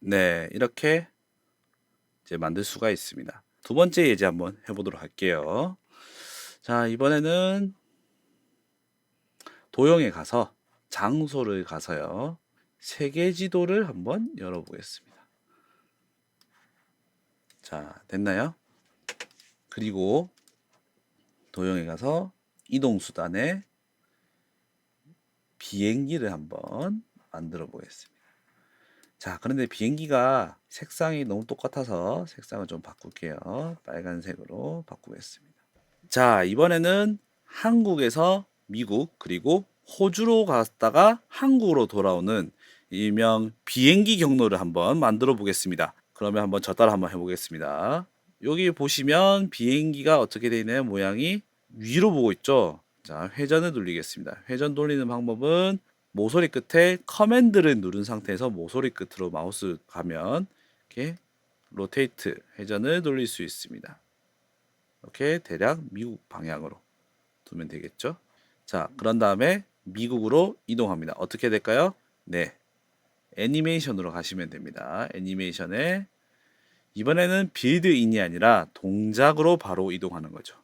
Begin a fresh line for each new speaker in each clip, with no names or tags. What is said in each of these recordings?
네, 이렇게 이제 만들 수가 있습니다. 두 번째 예제 한번 해보도록 할게요. 자, 이번에는 도형에 가서 장소를 가서요. 세계 지도를 한번 열어보겠습니다. 자, 됐나요? 그리고 도형에 가서 이동 수단에 비행기를 한번 만들어 보겠습니다. 자, 그런데 비행기가 색상이 너무 똑같아서 색상을 좀 바꿀게요. 빨간색으로 바꾸겠습니다. 자, 이번에는 한국에서 미국 그리고 호주로 갔다가 한국으로 돌아오는 일명 비행기 경로를 한번 만들어 보겠습니다. 그러면 한번 저 따라 한번 해보겠습니다. 여기 보시면 비행기가 어떻게 되어 있나요? 모양이 위로 보고 있죠? 자, 회전을 돌리겠습니다. 회전 돌리는 방법은 모서리 끝에 커맨드를 누른 상태에서 모서리 끝으로 마우스 가면 이렇게 로테이트 회전을 돌릴 수 있습니다. 이렇게 대략 미국 방향으로 두면 되겠죠. 자, 그런 다음에 미국으로 이동합니다. 어떻게 될까요? 네. 애니메이션으로 가시면 됩니다. 애니메이션에 이번에는 빌드인이 아니라 동작으로 바로 이동하는 거죠.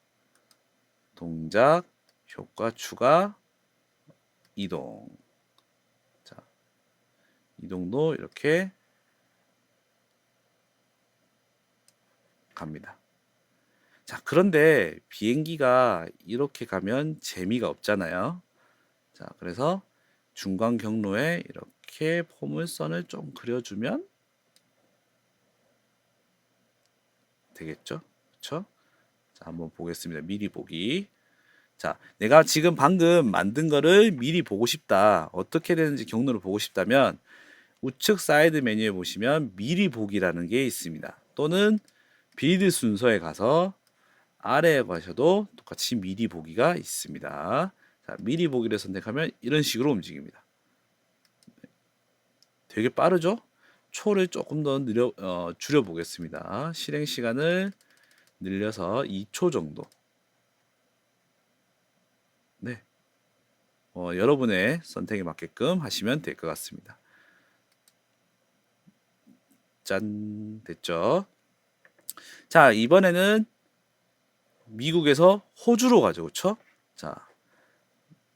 동작, 효과 추가, 이동. 자, 이동도 이렇게 갑니다. 자, 그런데 비행기가 이렇게 가면 재미가 없잖아요. 자, 그래서 중간 경로에 이렇게 포물선을 좀 그려주면 되겠죠? 그렇죠? 자, 한번 보겠습니다. 미리 보기. 자, 내가 지금 방금 만든 거를 미리 보고 싶다. 어떻게 되는지 경로를 보고 싶다면 우측 사이드 메뉴에 보시면 미리 보기라는 게 있습니다. 또는 빌드 순서에 가서 아래에 가셔도 똑같이 미리 보기가 있습니다. 자, 미리 보기를 선택하면 이런 식으로 움직입니다. 되게 빠르죠? 초를 조금 더 느려 어, 줄여 보겠습니다. 실행 시간을 늘려서 2초 정도. 네. 어, 여러분의 선택에 맞게끔 하시면 될 것 같습니다. 짠 됐죠? 자 이번에는 미국에서 호주로 가죠, 그렇죠? 자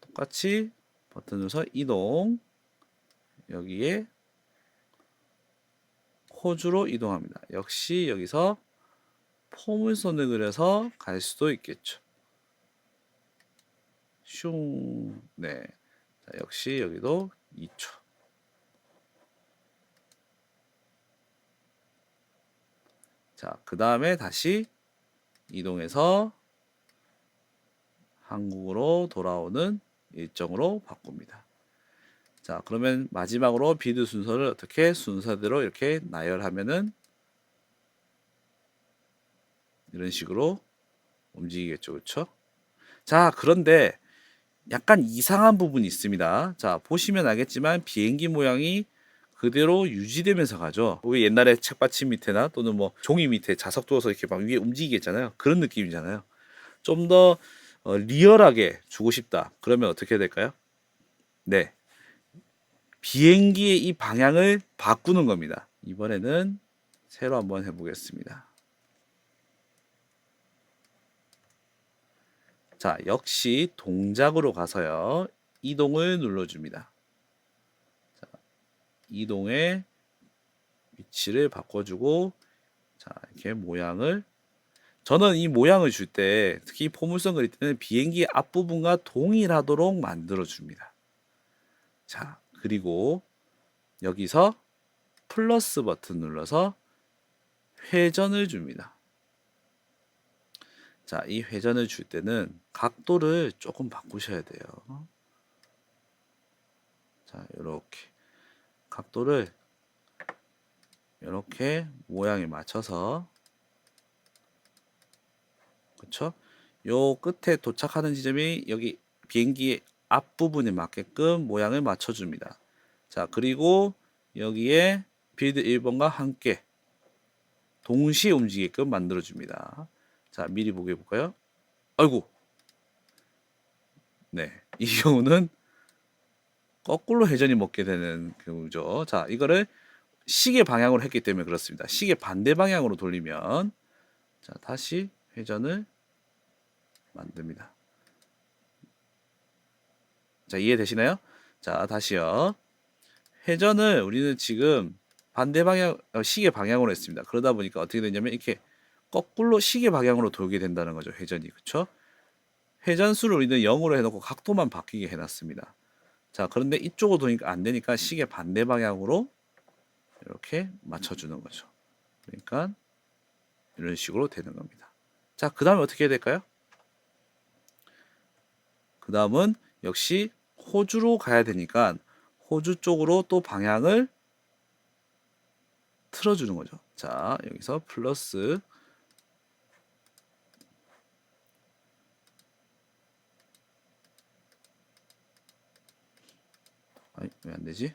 똑같이 버튼 눌러서 이동 여기에 호주로 이동합니다. 역시 여기서 포물선을 그려서 갈 수도 있겠죠. 슝. 네. 자, 역시 여기도 2초. 자, 그 다음에 다시 이동해서 한국으로 돌아오는 일정으로 바꿉니다. 자, 그러면 마지막으로 비드 순서를 어떻게 순서대로 이렇게 나열하면은 이런 식으로 움직이겠죠. 그렇죠? 자, 그런데 약간 이상한 부분이 있습니다. 자, 보시면 알겠지만 비행기 모양이 그대로 유지되면서 가죠. 우리 옛날에 책받침 밑에나 또는 뭐 종이 밑에 자석 두어서 이렇게 막 위에 움직이겠잖아요. 그런 느낌이잖아요. 좀더 어, 리얼하게 주고 싶다. 그러면 어떻게 해야 될까요? 네. 비행기의 이 방향을 바꾸는 겁니다. 이번에는 새로 한번 해보겠습니다. 자, 역시 동작으로 가서요. 이동을 눌러줍니다. 자, 이동의 위치를 바꿔주고, 자, 이렇게 모양을 저는 이 모양을 줄 때 특히 포물선 그릴 때는 비행기 앞부분과 동일하도록 만들어 줍니다. 자, 그리고 여기서 플러스 버튼 눌러서 회전을 줍니다. 자, 이 회전을 줄 때는 각도를 조금 바꾸셔야 돼요. 자, 이렇게 각도를 이렇게 모양에 맞춰서 그렇죠? 요 끝에 도착하는 지점이 여기 비행기 앞부분에 맞게끔 모양을 맞춰줍니다. 자, 그리고 여기에 빌드 1번과 함께 동시에 움직이게끔 만들어줍니다. 자, 미리 보게 해볼까요? 아이고. 네. 이 경우는 거꾸로 회전이 먹게 되는 경우죠. 자, 이거를 시계 방향으로 했기 때문에 그렇습니다. 시계 반대 방향으로 돌리면 자 다시 회전을 만듭니다. 자 이해되시나요? 자 다시요. 회전을 우리는 지금 반대 방향 어, 시계 방향으로 했습니다. 그러다 보니까 어떻게 되냐면 이렇게 거꾸로 시계 방향으로 돌게 된다는 거죠. 회전이 그렇죠? 회전수를 우리는 0으로 해 놓고 각도만 바뀌게 해 놨습니다. 자 그런데 이쪽으로 도니까 안 되니까 시계 반대 방향으로 이렇게 맞춰주는 거죠. 그러니까 이런 식으로 되는 겁니다. 자, 그 다음에 어떻게 해야 될까요? 그 다음은 역시 호주로 가야 되니까 호주 쪽으로 또 방향을 틀어주는 거죠. 자, 여기서 플러스 아니, 왜 안 되지?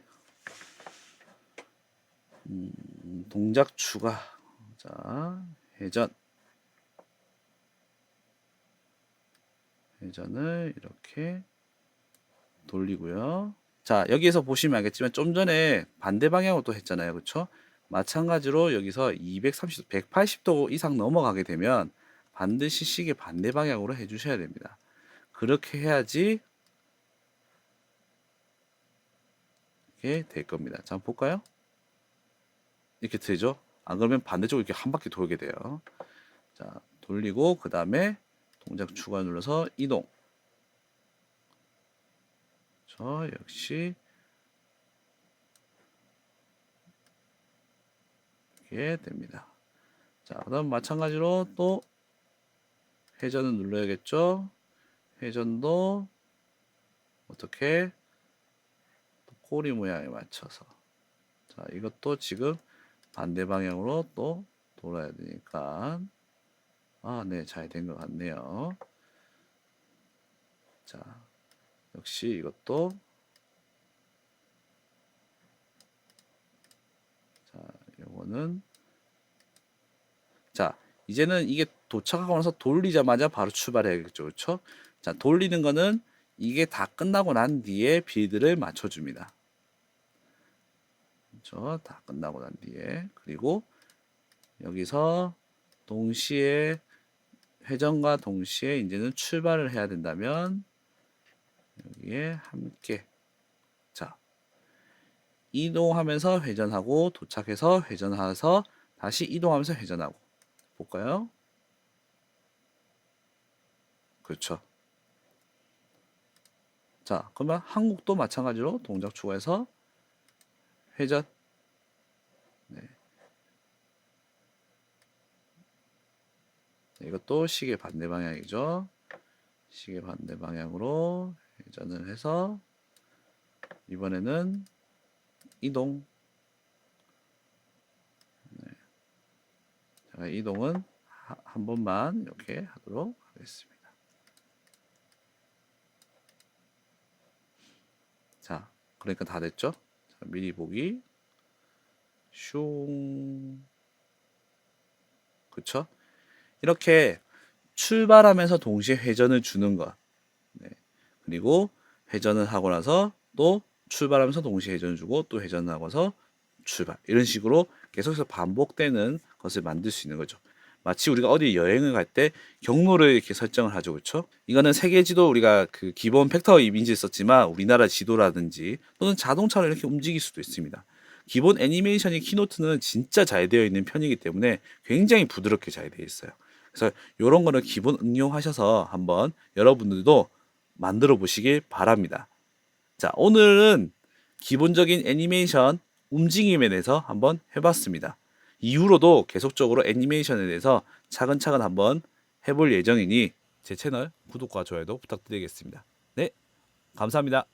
음, 동작 추가. 자, 회전. 회전을 이렇게 돌리고요. 자, 여기에서 보시면 알겠지만 좀 전에 반대 방향으로 또 했잖아요. 그렇죠? 마찬가지로 여기서 230도, 180도 이상 넘어가게 되면 반드시 시계 반대 방향으로 해 주셔야 됩니다. 그렇게 해야지 이게 될 겁니다. 자, 한번 볼까요? 이렇게 되죠? 안 그러면 반대쪽으로 이렇게 한 바퀴 돌게 돼요. 자, 돌리고 그 다음에 동작 추가 눌러서 이동. 저 역시 이게 됩니다. 자, 그다음 마찬가지로 또 회전을 눌러야겠죠? 회전도 어떻게 또 꼬리 모양에 맞춰서 자, 이것도 지금 반대 방향으로 또 돌아야 되니까 아, 네, 잘 된 것 같네요. 자, 역시 이것도 자, 요거는 자, 이제는 이게 도착하고 나서 돌리자마자 바로 출발해야겠죠. 그렇죠? 자, 돌리는 거는 이게 다 끝나고 난 뒤에 빌드를 맞춰 줍니다. 그렇죠? 다 끝나고 난 뒤에 그리고 여기서 동시에 회전과 동시에 이제는 출발을 해야 된다면 여기에 함께 자 이동하면서 회전하고 도착해서 회전해서 다시 이동하면서 회전하고 볼까요? 그렇죠. 자 그러면 한국도 마찬가지로 동작 추가해서 회전 네. 이것도 시계 반대 방향이죠. 시계 반대 방향으로 회전을 해서 이번에는 이동. 네. 자, 이동은 하- 한 번만 이렇게 하도록 하겠습니다. 자, 그러니까 다 됐죠? 자, 미리 보기. 슝. 그쵸? 이렇게 출발하면서 동시에 회전을 주는 것. 네. 그리고 회전을 하고 나서 또 출발하면서 동시에 회전을 주고 또 회전을 하고서 출발. 이런 식으로 계속해서 반복되는 것을 만들 수 있는 거죠. 마치 우리가 어디 여행을 갈 때 경로를 이렇게 설정을 하죠. 그렇죠? 이거는 세계 지도 우리가 그 기본 팩터 이미지 썼지만 우리나라 지도라든지 또는 자동차로 이렇게 움직일 수도 있습니다. 기본 애니메이션의 키노트는 진짜 잘 되어 있는 편이기 때문에 굉장히 부드럽게 잘 되어 있어요. 그래서 이런 거는 기본 응용하셔서 한번 여러분들도 만들어 보시길 바랍니다. 자, 오늘은 기본적인 애니메이션 움직임에 대해서 한번 해봤습니다. 이후로도 계속적으로 애니메이션에 대해서 차근차근 한번 해볼 예정이니 제 채널 구독과 좋아요도 부탁드리겠습니다. 네, 감사합니다.